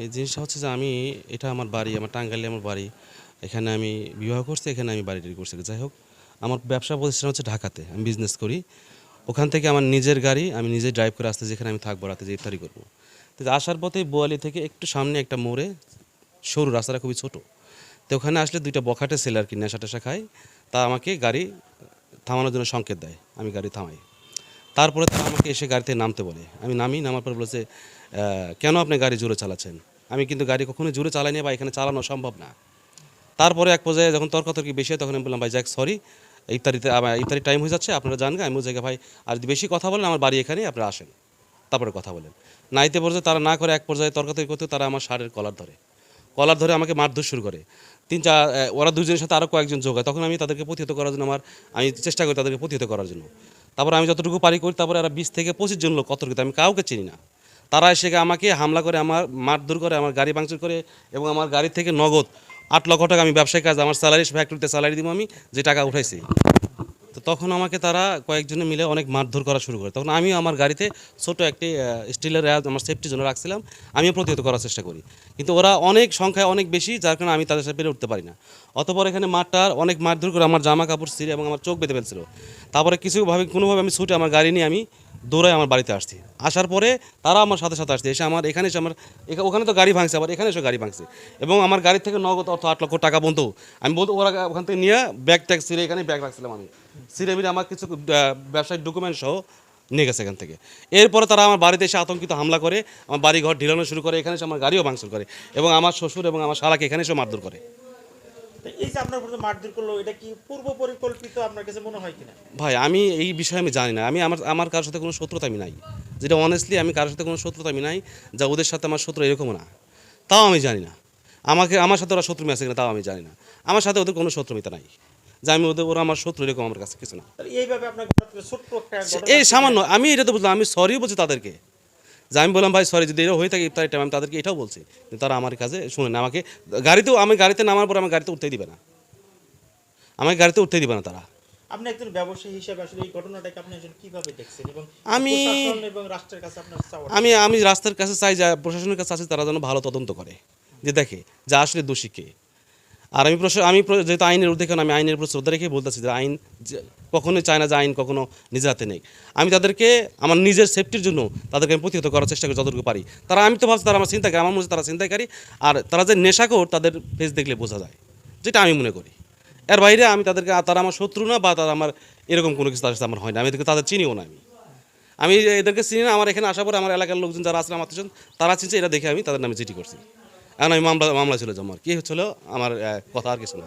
এই জিনিসটা হচ্ছে যে আমি, এটা আমার বাড়ি, আমার টাঙ্গাইলে আমার বাড়ি। এখানে আমি বিবাহ করছি, এখানে আমি বাড়ি টাড়ি করছি। যাই হোক, আমার ব্যবসা প্রতিষ্ঠান হচ্ছে ঢাকাতে, আমি বিজনেস করি। ওখান থেকে আমার নিজের গাড়ি, আমি নিজে ড্রাইভ করে আসতে যেখানে আমি থাকব, রাতে যে ইফতারি করব। তো আসার পথে বোয়ালি থেকে একটু সামনে একটা মোড়ে, সরু রাস্তাটা খুবই ছোট। তো ওখানে আসলে দুইটা বখাটে সেলার কি নেশা টেশা খায়। তা আমাকে গাড়ি থামানোর জন্য সংকেত দেয়, আমি গাড়ি থামাই। তারপরে তারা আমাকে এসে গাড়িতে নামতে বলে। আমি নামি, নামার পর বলেছে কেন আপনি গাড়ি জোরে চালাচ্ছেন? আমি কিন্তু গাড়ি কখনোই জোরে চালাইনি বা এখানে চালানো সম্ভব না। তারপরে এক পর্যায়ে যখন তর্কাতর্কি বেশি হয়, তখন আমি বললাম, ভাই, যাক সরি আমার ইফতারি টাইম হয়ে যাচ্ছে, আপনারা জানগে আমি জায়গায় ভাই, আর যদি বেশি কথা বলেন, আমার বাড়ি এখানে আপনারা আসেন। তারপরে কথা বলেন। নাইতে পর্যায়ে তারা না করে এক পর্যায়ে তর্কাতর্কি করতে, তারা আমার শার্টের কলার ধরে। কলার ধরে আমাকে মারধর শুরু করে। তিন চার ওরা দুজনের সাথে আরও কয়েকজন যোগ হয়। তখন আমি তাদেরকে প্রতিহত করার জন্য আমার, আমি চেষ্টা করি তাদেরকে প্রতিহত করার জন্য। তারপর আমি যতটুকু পারি করি, তারপরে আর বিশ থেকে পঁচিশ জন লোক কতটুকু আমি কাউকে চিনি না। তারা এসে আমাকে হামলা করে, আমার মারধর করে, আমার গাড়ি ভাঙচুর করে এবং আমার গাড়ি থেকে নগদ আট লক্ষ টাকা আমি ব্যবসায়ী কাজ, আমার স্যালারি ফ্যাক্টরিতে স্যালারি দিব আমি, যে টাকা উঠাইছি। তখন আমাকে তারা কয়েকজনে মিলে অনেক মারধর করা শুরু করে। তখন আমিও আমার গাড়িতে ছোট একটি স্টিলের আমার সেফটির জন্য রাখছিলাম। আমিও প্রতিহত করার চেষ্টা করি। কিন্তু ওরা অনেক সংখ্যায় অনেক বেশি, যার কারণে আমি তাদের সাথে পেরে উঠতে পারি না। অতপর এখানে মারটার অনেক মারধর করে আমার জামা কাপড় ছিঁড়ে এবং আমার চোখ বেঁধে ফেলছিল। তারপরে কিছুভাবে কোনোভাবে আমি ছুটে আমার গাড়ি নিয়ে আমি দৌড়ায় আমার বাড়িতে আসছি। আসার পরে তারা আমার সাথে সাথে আসছে। এসে আমার, এখানে এসে আমার ওখানে তো গাড়ি ভাঙছে, আবার এখানে এসে গাড়ি ভাঙছে। এবং আমার গাড়ি থেকে নগদ অর্থ আট লক্ষ টাকা বন্ধু। আমি বলতে ওরা ওখান থেকে নিয়ে ব্যাগ ট্যাগ ছিঁড়ে এখানে ব্যাগ রাখছিলাম আমি। মিলে আমার কিছু ব্যবসায়িক ডকুমেন্ট সহ নিয়ে গেছে এখান থেকে। এরপরে তারা আমার বাড়িতে এসে আতঙ্কিত হামলা করে আমার বাড়ি ঘর ঢিলানো শুরু করে এখানে এসে আমার গাড়িও ভাঙচুর করে এবং আমার শ্বশুর এবং আমার শালাকে এখানে এসে মারধর করে। এই যে আপনার উপর মারধর করল এটা কি পূর্ব পরিকল্পিত আপনার কাছে মনে হয় কিনা? ভাই আমি এই বিষয়ে আমি জানি না। আমি আমার আমার কারোর সাথে কোনো শত্রুতা আমি নাই। যেটা অনেস্টলি আমি কারোর সাথে কোনো শত্রুতা আমি নাই যা ওদের সাথে আমার শত্রু এরকম না। তাও আমি জানি না। আমাকে আমার সাথে ওরা শত্রু আছে কিনা তাও আমি জানি না। আমার সাথে ওদের কোনো শত্রুমিতা নাই। যে আমি ওদের ওরা আমার শত্রু এরকম আমার কাছে কিছু না। এইভাবে এই সামান্য আমি এটা তো বুঝলাম আমি সরিও বলছি তাদেরকে। যে আমি বললাম ভাই সরি যদি এটা হয়ে থাকে ইফতারি টাইম আমি তাদেরকে এটাও বলছি। তারা আমার কাছে শুনে না আমাকে গাড়িতেও আমি গাড়িতে নামার পর আমার গাড়িতে উঠতে দিবে না। আমাকে গাড়িতে উঠতে দিবে না তারা। আপনি একজন ব্যবসায়ী হিসেবে আসলে এই ঘটনাটাকে আপনি আসলে কীভাবে দেখছেন? এবং আমি- এবং রাষ্ট্রের কাছে আপনার আমি আমি রাস্তার কাছে চাই যা প্রশাসনের কাছে আছে তারা যেন ভালো তদন্ত করে। যে দেখে যা আসলে দোষী কে। আর আমি প্রশ্ন আমি যেহেতু আইনের ঊর্ধ্বে আমি আইনের উপর শ্রদ্ধা রেখে বলতেছি যে আইন কখনোই চায় না যে আইন কখনো নিজের হাতে নেই। আমি তাদেরকে আমার নিজের সেফটির জন্য তাদেরকে আমি প্রতিহত করার চেষ্টা করি যতটুকু পারি। তারা আমি তো ভাবছি তারা আমার চিন্তাকারী, আমার মনে তারা চিন্তাকারী। আর তারা যে নেশাখোর তাদের ফেস দেখলে বোঝা যায়। যেটা আমি মনে করি। এর বাইরে আমি তাদেরকে তারা আমার শত্রু না বা তারা আমার এরকম কোনো কিছু তাদের সাথে আমার হয় না। আমি এদেরকে তাদের চিনিও না আমি। আমি এদেরকে চিনি না, আমার এখানে আসার পরে আমার এলাকার লোকজন যারা আসলে আমার তারা চিনছে, এটা দেখে আমি তাদের নামে চিঠি করছি। এখন আমি মামলা মামলা ছিল জমার। কি হচ্ছিল? আমার কথা আর কিছু না।